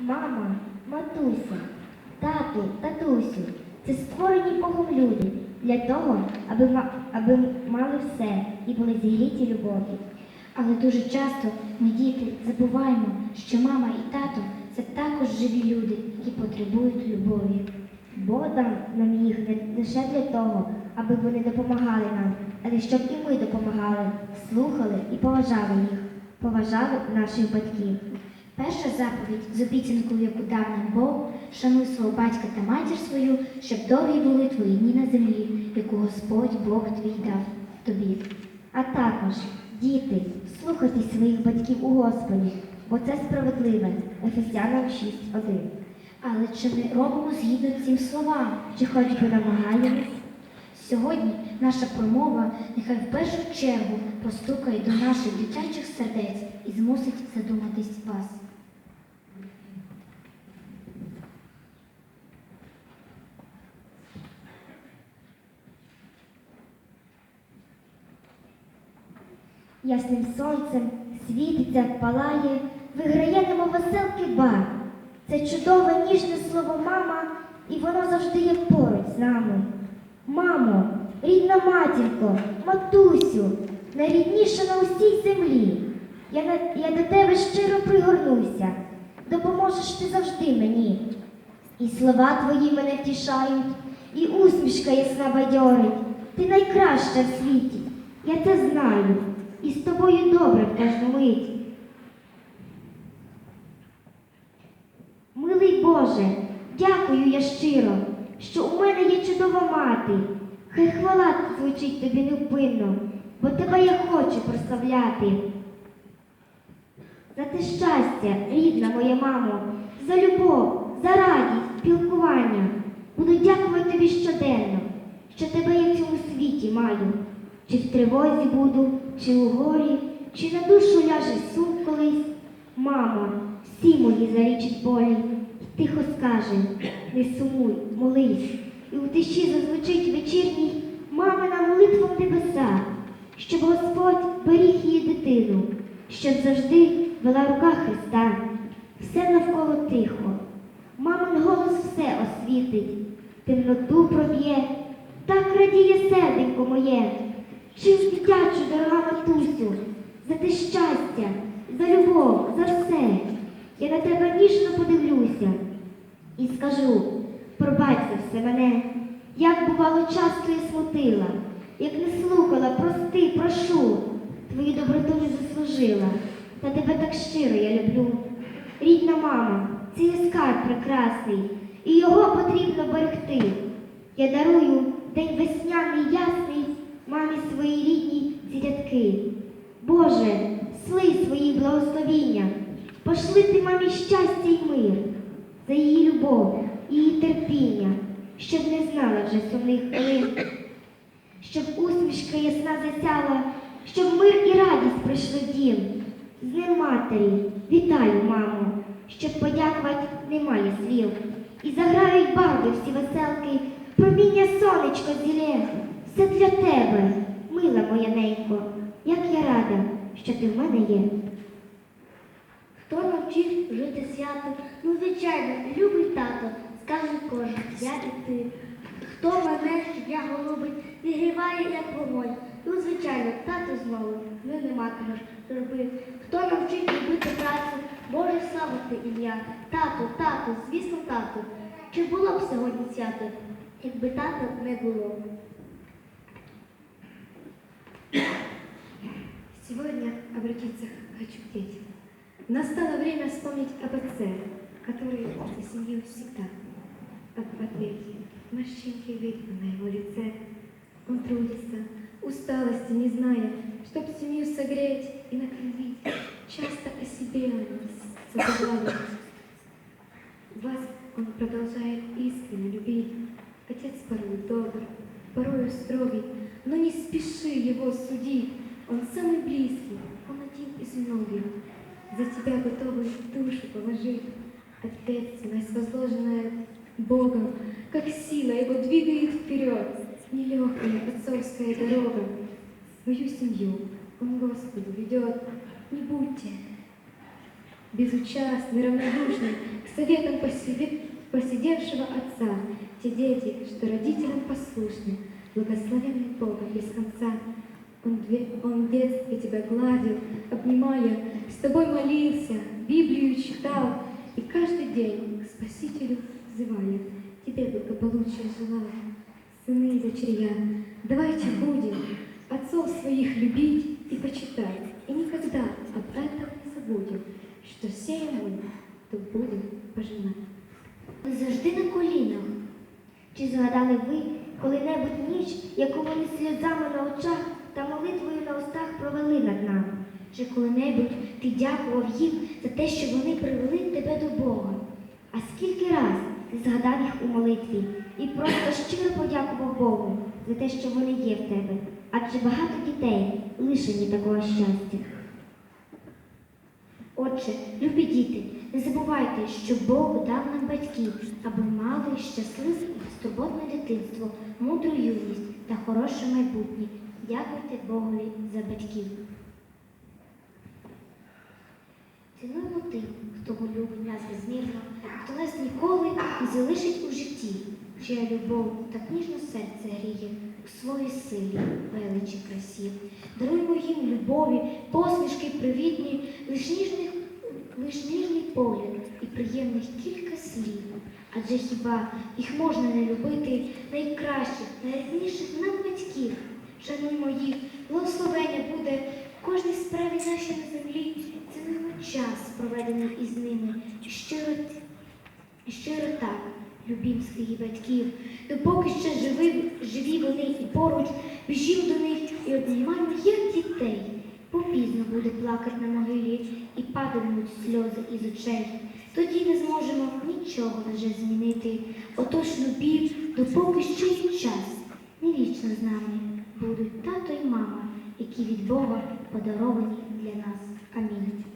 Мама, матуся, тату, татусю це створені Богом люди для того, аби, аби мали все і були зігріті любов'ю. Але дуже часто ми, діти, забуваємо, що мама і тато це також живі люди, які потребують любові. Бог дав нам їх не лише для того, аби вони допомагали нам, але щоб і ми допомагали, слухали і поважали їх, поважали наших батьків. Перша заповідь з обіцянкою, яку дав нам Бог, шануй свого батька та матір свою, щоб довгі були твої дні на землі, яку Господь Бог твій дав тобі. А також, діти, слухайте своїх батьків у Господі, бо це справедливе. Ефесянам 6.1. Але чи ми робимо згідно цим словам? Чи хоч би намагаємось? Сьогодні наша промова нехай в першу чергу постукає до наших дитячих сердець і змусить задуматись вас. Ясним сонцем світиться, палає, виграє немов веселки бар. Це чудове ніжне слово мама, і воно завжди є поруч з нами. Мамо, рідна матінко, матусю, найрідніша на усій землі. Я, на, я до тебе щиро пригорнуся, допоможеш ти завжди мені. І слова твої мене втішають, і усмішка ясна бадьорить. Ти найкраща в світі, я це знаю, і з тобою добре в кожну мить. Милий Боже, дякую я щиро, що у мене є чудова мати. Хай хвала звучить тобі невпинно, бо тебе я хочу прославляти. За те щастя, рідна моя мамо, за любов, за радість, спілкування. Буду дякувати тобі щоденно, що тебе я в цьому світі маю. Чи в тривозі буду, чи у горі, чи на душу ляже сум колись. Мамо, всі мої зарічить болі, і тихо скаже, не сумуй, молись, і у тиші зазвучить вечірній мамина молитва в небеса, щоб Господь беріг її дитину, щоб завжди вела рука Христа. Все навколо тихо, мамин голос все освітить, темноту проб'є, так радіє серденько моє. Чим дитячу, дорога матусю, за те щастя, за любов, за все. Я на тебе ніжно подивлюся і скажу, пробач все мене, як бувало часто я смутила, як не слухала, прости, прошу, твою доброту не заслужила, та тебе так щиро я люблю. Рідна мама, це є скарб прекрасний, і його потрібно берегти. Я дарую день весняний ясний мамі своїй рідній ці рядки. Боже, сли свої благословіння, пошли ти мамі щастя й мир, за її любов, і її терпіння, щоб не знала вже сумних хвилин, щоб усмішка ясна засяла, щоб мир і радість прийшли в дім. З Днем матері, вітаю, мамо, щоб подякувати немає слів. І заграють барви всі веселки, проміння сонечко зілє. Все для тебе, мила моя ненько, як я рада, що ти в мене є. Хто навчив жити свято? Ну, звичайно, любий тато, скаже кожен, я і ти. Хто мене, щоб я голубий, зігріває, як вогонь. Ну, звичайно, тато знову, ну не матимеш робити. Хто навчить любити працю, Боже славити ім'я. Тато, тато, звісно, тато. Чи було б сьогодні свято, якби тата не було? Сегодня обратиться хочу к детям. Настало время вспомнить об отце, который за семью всегда. Об ответе, морщинки видно на его лице. Он трудится, усталости не зная, чтоб семью согреть и накормить. Часто о себе он забывает. Вас он продолжает искренне любить. Отец порой добр, порою строгий, но не спеши его судить. Он самый близкий, он один из многих. За тебя готовый душу положить. Ответственность, возложенная Богом, как сила его двигает вперед. Нелегкая отцовская дорога. Свою семью он Господу ведет. Не будьте безучастный, равнодушный к советам посиде- посидевшего отца. Те дети, что родителям послушны, благословенный Богом без конца. Он, он в детстве тебя гладил, обнимая, с тобой молился, Библию читал, и каждый день к Спасителю взывая, тебе благополучия желал. Сыны и дочерья, давайте будем отцов своих любить и почитать, и никогда об этом не забудем, что сеем мы, то будем пожинать. Завжди на колінах. Чи згадали ви коли-небудь ніч, яку вони сльозами на очах та молитвою на устах провели над нами? Чи коли-небудь ти дякував їм за те, що вони привели тебе до Бога? А скільки раз ти згадав їх у молитві і просто щиро подякував Богу за те, що вони є в тебе? Адже багато дітей лишені такого щастя. Отже, любі діти, не забувайте, що Бог дав нам батьків, аби мали щасливе і безтурботне дитинство, мудру юність та хороше майбутнє. Дякуйте Богові за батьків. Цінуємо тим, хто любить нас безмірно, хто нас ніколи не залишить у житті, чия любов так ніжно серце гріє у своїй силі, величі красі. Даруймо їм любові, посмішки привітні, лиш ніжних, лиш ніжний погляд і приємних кілька слів. Адже хіба їх можна не любити найкращих, найрідніших нам батьків? Шануймо їх, благословення буде в кожній справі нашій на землі. Цінуємо час, проведений із ними. Щиро, щиро так, любім своїх батьків, допоки ще живі, живі вони і поруч, біжім до них і обнімаємо, як дітей. Попізно буде плакати на могилі і падатимуть сльози із очей. Тоді не зможемо нічого вже змінити. Отож любів, допоки ще є час. Не вічно з нами будуть тато й мама, які від Бога подаровані для нас. Амінь.